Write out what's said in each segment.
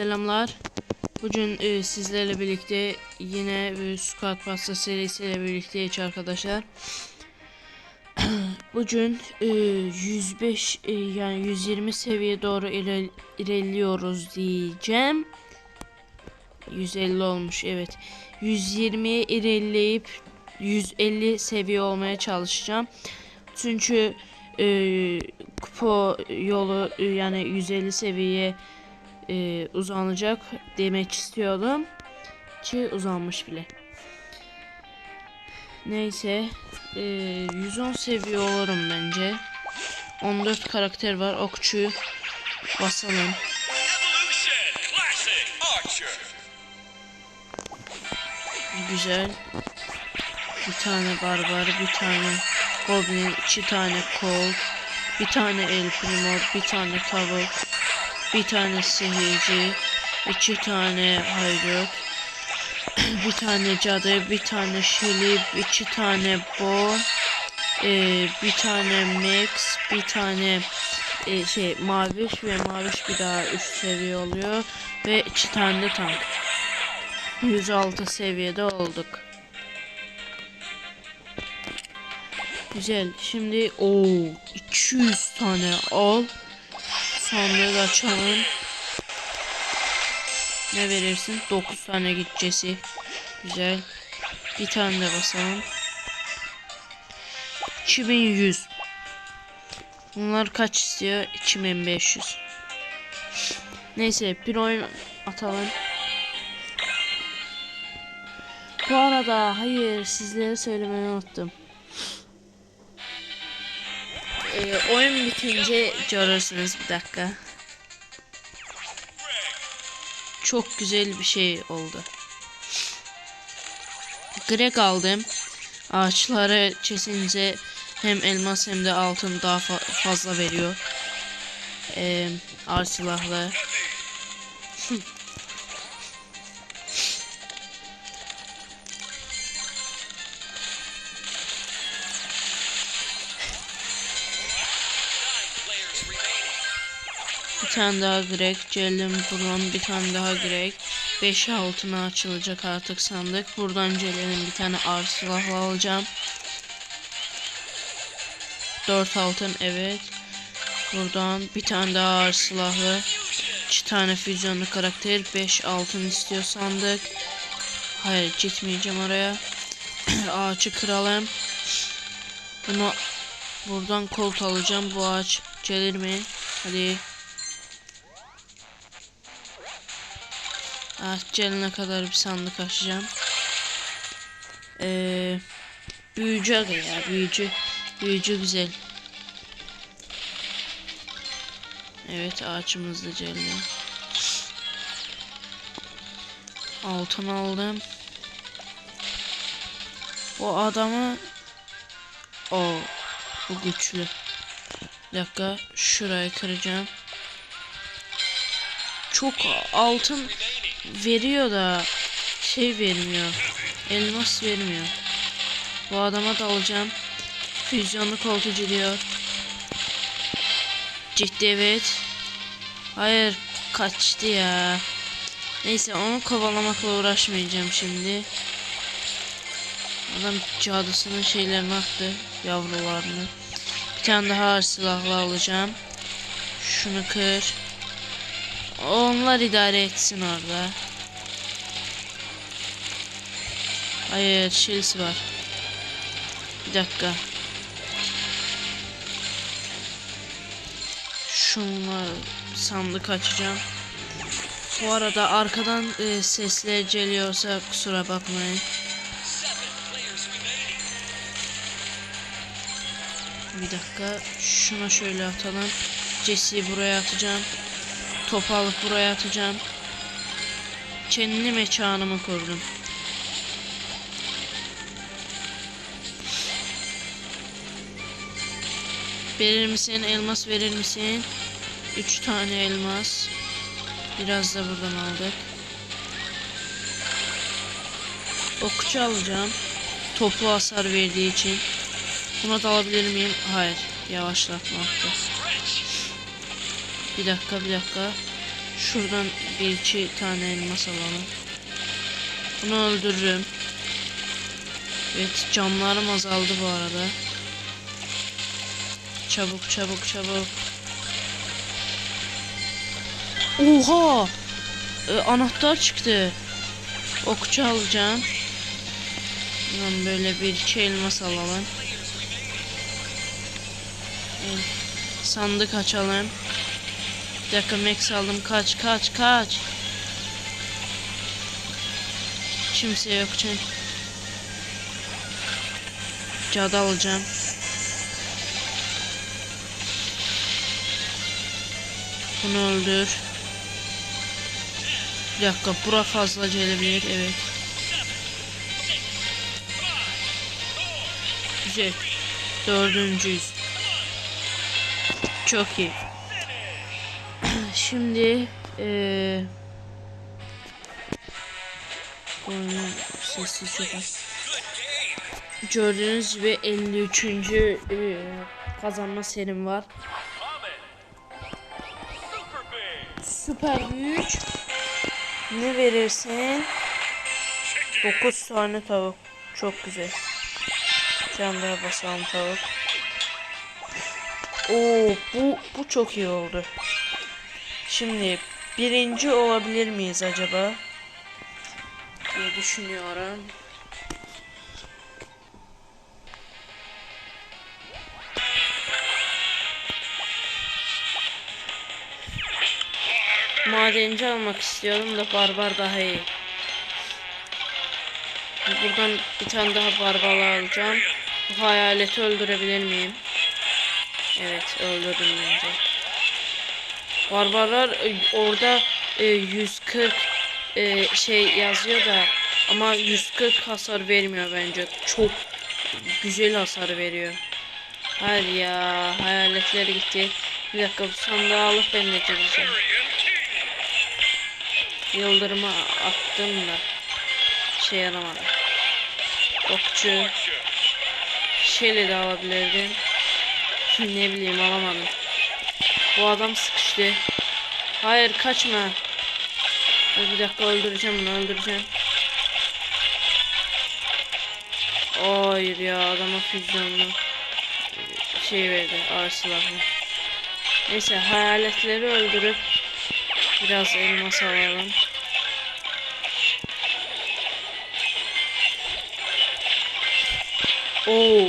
selamlar. Bugün e, sizlerle birlikte yine e, Squad Pasta serisiyle birlikteyiz arkadaşlar. Bugün e, 105 e, yani 120 seviye doğru iler- ilerliyoruz diyeceğim. 150 olmuş evet. 120'ye ilerleyip 150 seviye olmaya çalışacağım. Çünkü e, kupa yolu e, yani 150 seviyeye e, uzanacak demek istiyordum. Ki uzanmış bile. Neyse. E, 110 seviye olurum bence. 14 karakter var. Okçuyu basalım. Güzel. Bir tane barbar, bir tane goblin, iki tane kol, bir tane el primor, bir tane tavuk, bir tane sihirci, iki tane haydut, bir tane cadı, bir tane şelip, iki tane bo, e, bir tane max, bir tane e, şey maviş ve maviş bir daha üst seviye oluyor ve iki tane de tank. 106 seviyede olduk. Güzel. Şimdi o 200 tane al. Sandığı açalım. Ne verirsin? 9 tane gideceğiz. Güzel. Bir tane de basalım. 2100. Bunlar kaç istiyor? 2500. Neyse bir oyun atalım. Bu arada hayır sizlere söylemeyi unuttum. Ee, oyun bitince görürsünüz bir dakika. Çok güzel bir şey oldu. Greg aldım. Ağaçları kesince hem elmas hem de altın daha fa- fazla veriyor. Ee, ağır silahlı. Tane daha Greg, Celim Bron, bir tane daha Greg. 5 altına açılacak artık sandık. Buradan Celim'in bir tane ağır silahla alacağım. 4 altın evet. Buradan bir tane daha ağır silahlı. 2 tane füzyonlu karakter. 5 altın istiyor sandık. Hayır gitmeyeceğim oraya. Ağaçı kıralım. Bunu buradan kolt alacağım. Bu ağaç gelir mi? Hadi. Ah gelene kadar bir sandık açacağım. Ee, büyücü aga ya büyücü. Büyücü güzel. Evet ağaçımız da geldi. Altın aldım. O adamı o bu güçlü. Bir dakika şurayı kıracağım. Çok altın veriyor da şey vermiyor. Elmas vermiyor. Bu adama da alacağım. Füzyonlu koltucu diyor. Ciddi evet. Hayır kaçtı ya. Neyse onu kovalamakla uğraşmayacağım şimdi. Adam cadısının şeylerini attı. Yavrularını. Bir tane daha ağır silahlı alacağım. Şunu kır. Onlar idare etsin orada. Hayır, Chelsea var. Bir dakika. Şunlar sandık açacağım. Bu arada arkadan e, sesler geliyorsa kusura bakmayın. Bir dakika. Şuna şöyle atalım. Jesse'yi buraya atacağım. Topu alıp buraya atacağım. Kendi mekanımı kurdum. Verir misin? Elmas verir misin? 3 tane elmas. Biraz da buradan aldık. Okçu alacağım. Toplu hasar verdiği için. Buna da alabilir miyim? Hayır. Yavaşlatma attı. Bir dakika bir dakika. Şuradan bir iki tane elmas alalım. Bunu öldürürüm. Evet camlarım azaldı bu arada. Çabuk çabuk çabuk. Oha! Ee, anahtar çıktı. Okçu alacağım. Hemen böyle bir iki elmas alalım. Evet, Sandık açalım. Bir dakika max aldım. Kaç kaç kaç. Kimse yok için. Cadı alacağım. Bunu öldür. Bir dakika bura fazla gelebilir evet. Güzel. Dördüncüyüz. Çok iyi. Şimdi eee oyunun sesi çok az. Gördüğünüz gibi 53. eee, kazanma serim var. Süper büyük. Ne verirsin? 9 tane tavuk. Çok güzel. Can daha basalım tavuk. Oo bu bu çok iyi oldu. Şimdi birinci olabilir miyiz acaba? diye düşünüyorum. Madenci almak istiyorum da barbar daha iyi. Buradan bir tane daha barbar alacağım. Bu hayaleti öldürebilir miyim? Evet öldürdüm bence. Barbarlar e, orada e, 140 e, şey yazıyor da ama 140 hasar vermiyor bence. Çok güzel hasar veriyor. Hayır ya hayaletler gitti. Bir dakika bu sandığı alıp ben de King. Yıldırımı attım da şey yaramadı. Okçu şeyle de alabilirdim. ne bileyim alamadım. Bu adam sıkıştı. Hayır kaçma. Bir dakika öldüreceğim bunu öldüreceğim. Hayır ya adama füzyonlu şey verdi ağır silahlı. Neyse hayaletleri öldürüp biraz elmas alalım. Oo,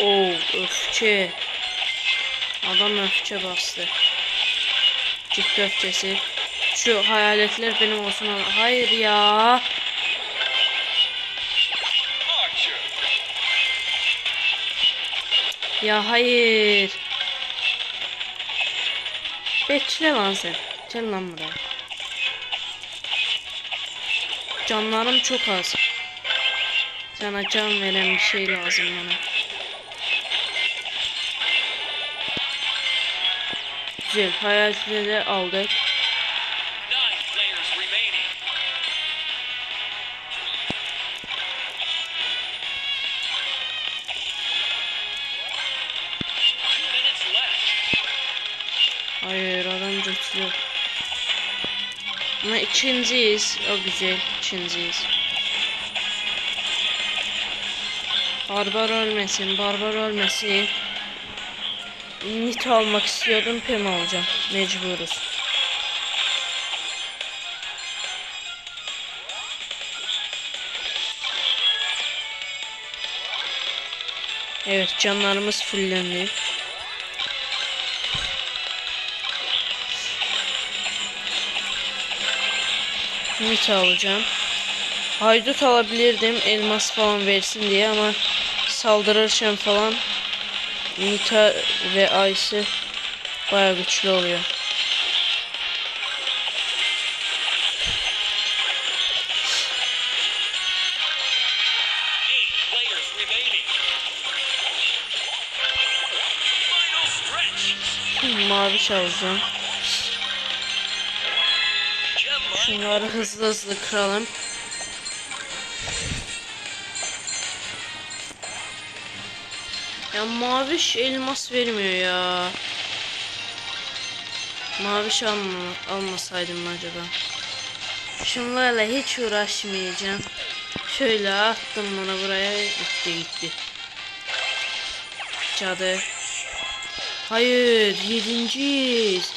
oo, öfke. Adam öfke bastı. Öfkesi. Şu hayaletler benim olsun. Hayır ya. Ya hayır. Bekle lan sen. Gel lan buraya. Canlarım çok az. Sana can veren bir şey lazım bana. Güzel. Aldık. Two minutes left. Hayır adam güçlü. Ama ikinciyiz. O güzel. ikinciyiz. Barbar ölmesin. Barbar ölmesin. Nit almak istiyordum. Pem alacağım. Mecburuz. Evet canlarımız fullendi. Nit alacağım. Haydut alabilirdim elmas falan versin diye ama saldırırken falan Nita ve Ice baya güçlü oluyor. Mavi alacağım. Şunları hızlı hızlı kıralım. Ya maviş elmas vermiyor ya. Mavi şal mı almasaydım mı acaba? Şunlarla hiç uğraşmayacağım. Şöyle attım bunu buraya gitti gitti. Cadı. Hayır yedinciyiz.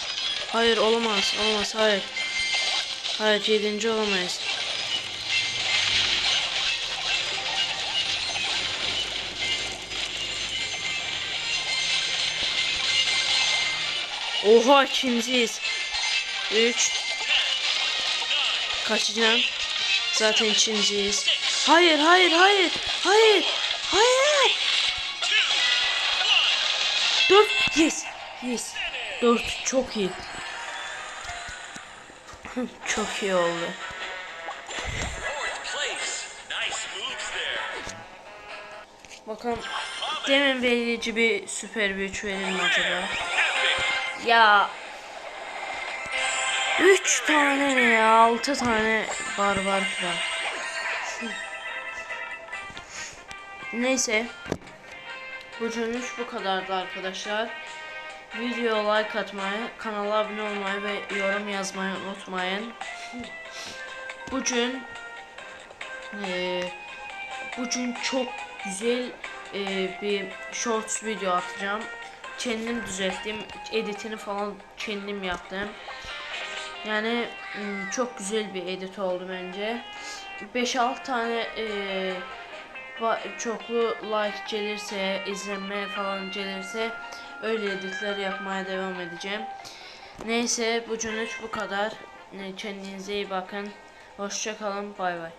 Hayır olamaz olamaz hayır. Hayır yedinci olamayız. Oha ikinciyiz. 3 Kaçacağım. Zaten ikinciyiz. Hayır hayır hayır. Hayır. Hayır. Dört. Yes. Yes. Dört çok iyi. çok iyi oldu. Bakalım demin verici bir süper bir üç verir mi acaba? Ya 3 tane ne ya 6 tane barbar falan. Neyse. Bu dönüş bu kadardı arkadaşlar. Video like atmayı, kanala abone olmayı ve yorum yazmayı unutmayın. Bugün eee bugün çok güzel eee, bir shorts video atacağım. Kendim düzelttim. Editini falan kendim yaptım. Yani ım, çok güzel bir edit oldu bence. 5-6 tane ba- çoklu like gelirse, izlenme falan gelirse öyle editler yapmaya devam edeceğim. Neyse bugünlük bu kadar. Kendinize iyi bakın. Hoşça kalın. Bay bay.